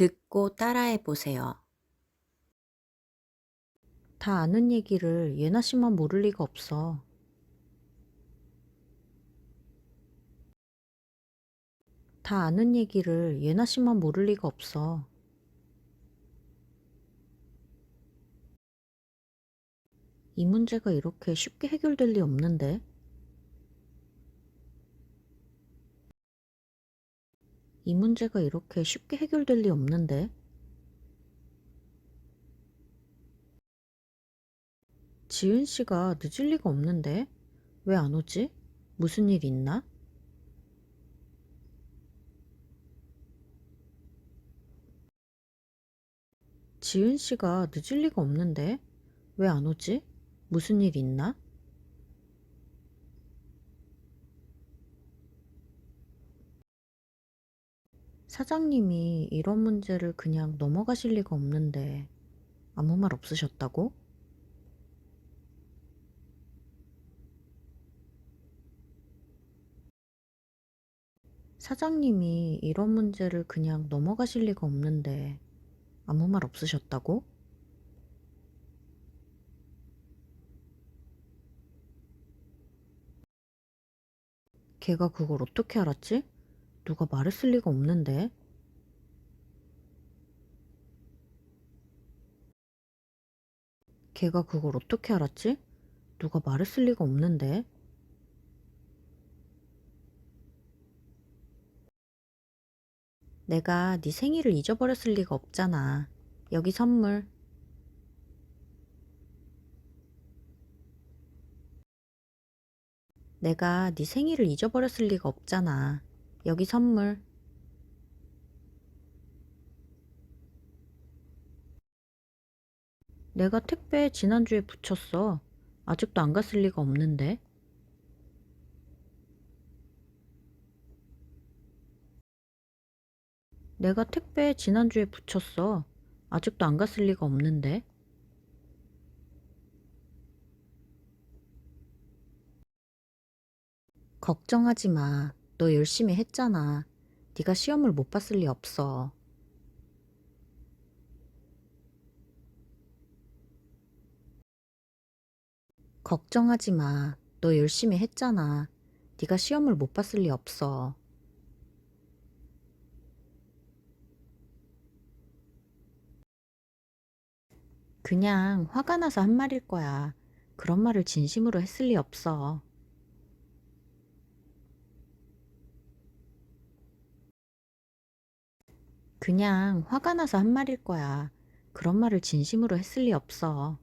듣고 따라해 보세요. 다 아는 얘기를 예나 씨만 모를 리가 없어. 다 아는 얘기를 예나 씨만 모를 리가 없어. 이 문제가 이렇게 쉽게 해결될 리 없는데? 이 문제가 이렇게 쉽게 해결될 리 없는데? 지은 씨가 늦을 리가 없는데? 왜 안 오지? 무슨 일 있나? 지은 씨가 늦을 리가 없는데? 왜 안 오지? 무슨 일 있나? 사장님이 이런 문제를 그냥 넘어가실 리가 없는데 아무 말 없으셨다고? 사장님이 이런 문제를 그냥 넘어가실 리가 없는데 아무 말 없으셨다고? 걔가 그걸 어떻게 알았지? 누가 말했을 리가 없는데. 걔가 그걸 어떻게 알았지? 누가 말했을 리가 없는데. 내가 네 생일을 잊어버렸을 리가 없잖아. 여기 선물. 내가 네 생일을 잊어버렸을 리가 없잖아. 여기 선물. 내가 택배 지난주에 붙였어. 아직도 안 갔을 리가 없는데. 내가 택배 지난주에 붙였어. 아직도 안 갔을 리가 없는데. 걱정하지 마. 너 열심히 했잖아. 네가 시험을 못 봤을 리 없어. 걱정하지 마. 너 열심히 했잖아. 네가 시험을 못 봤을 리 없어. 그냥 화가 나서 한 말일 거야. 그런 말을 진심으로 했을 리 없어. 그냥 화가 나서 한 말일 거야. 그런 말을 진심으로 했을 리 없어.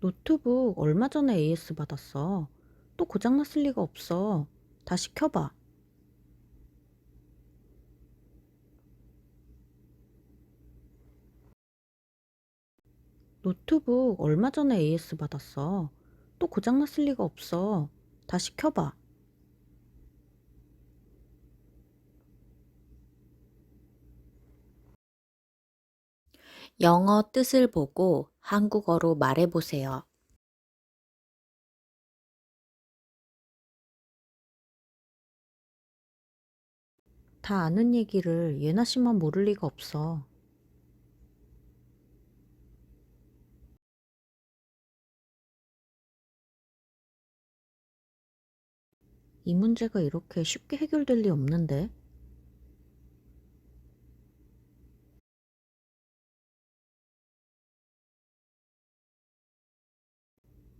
노트북 얼마 전에 AS 받았어. 또 고장났을 리가 없어. 다시 켜봐. 노트북 얼마 전에 AS 받았어. 또 고장났을 리가 없어. 다시 켜봐. 영어 뜻을 보고 한국어로 말해 보세요. 다 아는 얘기를 예나 씨만 모를 리가 없어. 이 문제가 이렇게 쉽게 해결될 리 없는데?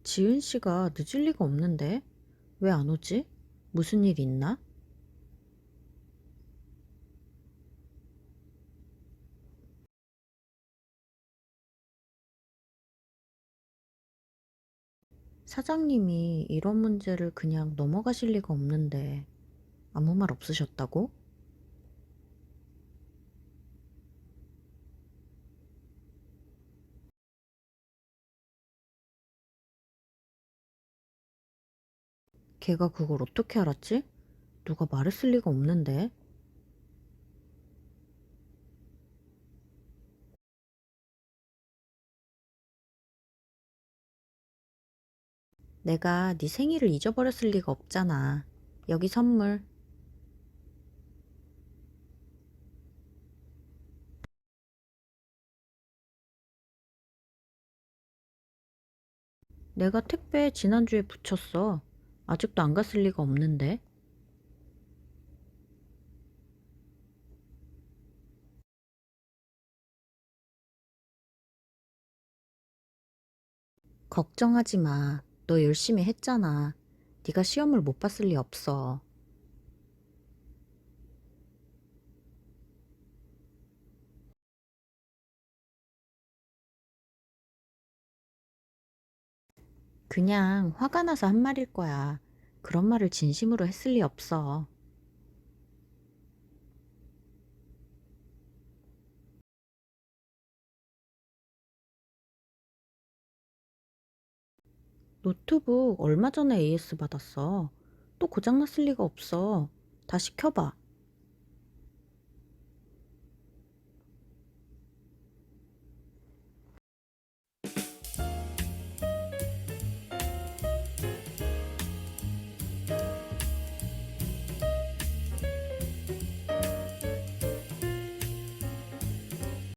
지은 씨가 늦을 리가 없는데? 왜 안 오지? 무슨 일 있나? 사장님이 이런 문제를 그냥 넘어가실 리가 없는데 아무 말 없으셨다고? 걔가 그걸 어떻게 알았지? 누가 말했을 리가 없는데. 내가 네 생일을 잊어버렸을 리가 없잖아. 여기 선물. 내가 택배 지난주에 붙였어. 아직도 안 갔을 리가 없는데. 걱정하지 마. 너 열심히 했잖아. 네가 시험을 못 봤을 리 없어. 그냥 화가 나서 한 말일 거야. 그런 말을 진심으로 했을 리 없어. 노트북 얼마 전에 AS 받았어. 또 고장났을 리가 없어. 다시 켜봐.